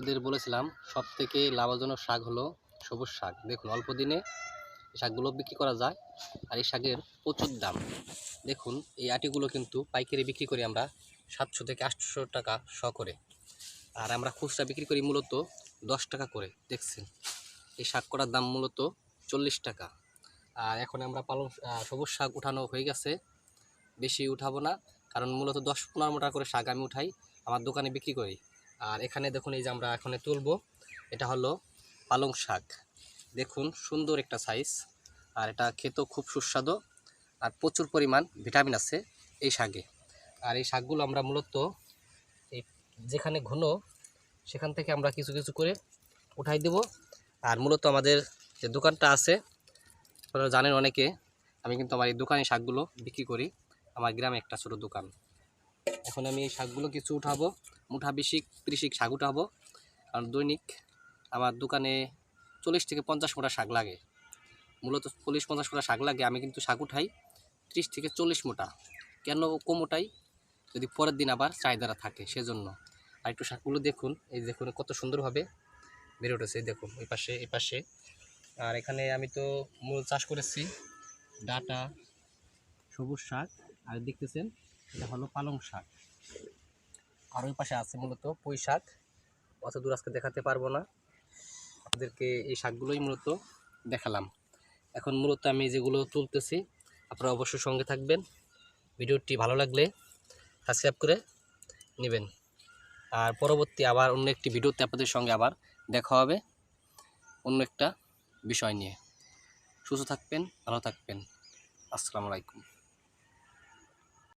আপনাদের বলেছিলাম সব থেকে লাভজনক শাক হলো সবুজ শাক। দেখুন, অল্প দিনে শাকগুলো বিক্রি করা যায় আর এই শাকের প্রচুর দাম। দেখুন, এই আটিগুলো কিন্তু পাইকারি বিক্রি করি আমরা সাতশো থেকে আটশো টাকা শ করে। আর আমরা খুচরা বিক্রি করি মূলত দশ টাকা করে, দেখছেন? এই শাক করার দাম মূলত চল্লিশ টাকা। আর এখন আমরা পালং সবুজ শাক উঠানো হয়ে গেছে। বেশি উঠাবো না, কারণ মূলত দশ পনেরো টাকা করে শাক আমি উঠাই, আমার দোকানে বিক্রি করি। আর এখানে দেখুন এই যে আমরা এখানে তুলবো, এটা হলো পালং শাক। দেখুন, সুন্দর একটা সাইজ আর এটা খেতেও খুব সুস্বাদু আর প্রচুর পরিমাণ ভিটামিন আছে এই শাকে। আর এই শাকগুলো আমরা মূলত এই যেখানে ঘন, সেখান থেকে আমরা কিছু কিছু করে উঠাই দেব। আর মূলত আমাদের যে দোকানটা আছে, আপনারা জানেন অনেকে, আমি কিন্তু আমার এই দোকানে শাকগুলো বিক্রি করি। আমার গ্রামে একটা ছোটো দোকান। এখন আমি এই শাকগুলো কিছু উঠাবো। মুঠা বিশিক ত্রিশিক শাক উঠাবো। কারণ দৈনিক আমার দোকানে চল্লিশ থেকে পঞ্চাশ মোটা শাক লাগে। মূলত চল্লিশ পঞ্চাশ মোটা শাক লাগে, আমি কিন্তু শাক উঠাই ত্রিশ থেকে চল্লিশ মোটা। কেন কম উঠাই? যদি পরের দিন আবার চাহিদারা থাকে, সেজন্য। আর একটু শাকগুলো দেখুন, এই দেখুন কত সুন্দরভাবে বেড়ে উঠেছে দেখুন, এই পাশে এই পাশে। আর এখানে আমি তো মূল চাষ করেছি, ডাটা, সবুজ শাক। আর দেখতেছেন এটা হলো পালং শাক। আর ওই পাশে আছে মূলত পুঁই শাক। অত দূর আজকে দেখাতে পারব না। আপনাদেরকে এই শাকগুলোই মূলত দেখালাম। এখন মূলত আমি যেগুলো তুলতেছি, আপনারা অবশ্যই সঙ্গে থাকবেন। ভিডিওটি ভালো লাগলে সাবস্ক্রাইব করে নেবেন। আর পরবর্তী আবার অন্য একটি ভিডিওতে আপনাদের সঙ্গে আবার দেখা হবে অন্য একটা বিষয় নিয়ে। সুস্থ থাকবেন, ভালো থাকবেন। আসসালামু আলাইকুম।